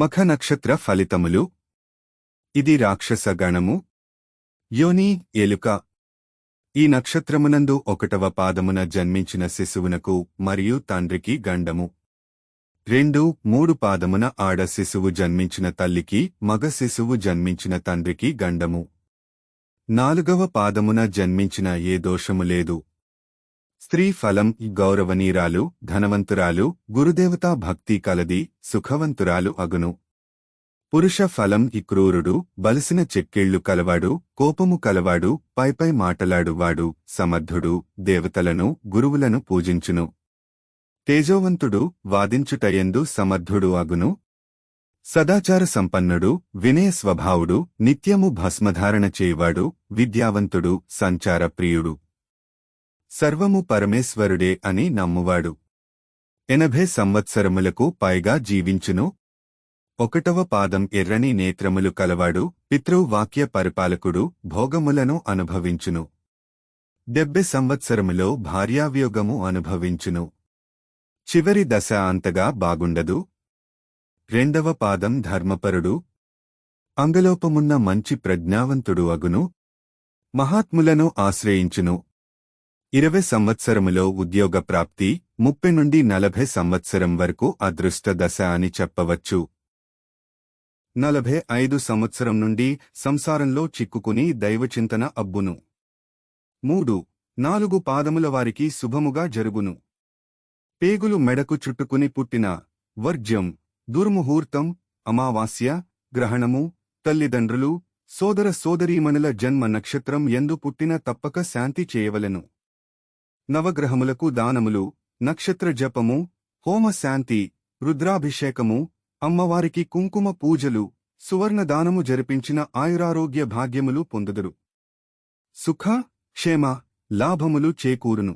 మఖ నక్షత్ర ఫలితములు. ఇది రాక్షస గణము. యోని ఎలుక. ఈ నక్షత్రమునందు ఒకటవ పాదమున జన్మించిన శిశువునకు మరియు తండ్రికి గండము. రెండు మూడు పాదమున ఆడ శిశువు జన్మించిన తల్లికి మగ శిశువు జన్మించిన తండ్రికి గండము. నాలుగవ పాదమున జన్మించిన ఏ దోషము లేదు. స్త్రీ ఫలం గౌరవనీరాలు ధనవంతురాలు గురుదేవతా భక్తి కలది సుఖవంతురాలు అగును. పురుష ఫలం క్రూరుడు బలిసిన చెక్కిళ్ళు కలవాడు కోపము కలవాడు పైపై మాటలాడువాడు సమర్థుడు దేవతలను గురువులను పూజించును. తేజోవంతుడు వాదించుటయందు సమర్థుడు అగును. సదాచార సంపన్నుడు వినయ స్వభావుడు నిత్యము భస్మధారణ చేయువాడు విద్యావంతుడు సంచార ప్రియుడు సర్వము పరమేశ్వరుడే అని నమ్మువాడు. ఎనభై సంవత్సరములకు పైగా జీవించును. ఒకటవ పాదం ఎర్రని నేత్రములు కలవాడు పితృవాక్య పరిపాలకుడు భోగములను అనుభవించును. డెబ్బె సంవత్సరములో భార్యావ్యోగము అనుభవించును. చివరి దశ అంతగా బాగుండదు. రెండవ పాదం ధర్మపరుడు. అంగలోపమున్న మంచి ప్రజ్ఞావంతుడు అగును. మహాత్ములను ఆశ్రయించును. ఇరవై సంవత్సరములో ఉద్యోగ ప్రాప్తి ముప్పై నుండి నలభై సంవత్సరం వరకు అదృష్ట దశ అని చెప్పవచ్చు. నలభై ఐదు సంవత్సరం నుండి సంసారంలో చిక్కుకుని దైవచింతన అబ్బును. మూడు నాలుగు పాదముల వారికి శుభముగా జరుగును. పేగులు మెడకు చుట్టుకుని పుట్టిన వర్జ్యం దుర్ముహూర్తం అమావాస్య గ్రహణము తల్లిదండ్రులు సోదర సోదరీమణుల జన్మ నక్షత్రం ఎందు పుట్టిన తప్పక శాంతి చేయవలెను. నవగ్రహములకు దానములు నక్షత్ర జపము హోమ శాంతి రుద్రాభిషేకము అమ్మవారికి కుంకుమ పూజలు సువర్ణ దానము జరిపించిన ఆయురారోగ్య భాగ్యములు పొందుదురు. సుఖ క్షేమ లాభములు చేకూరును.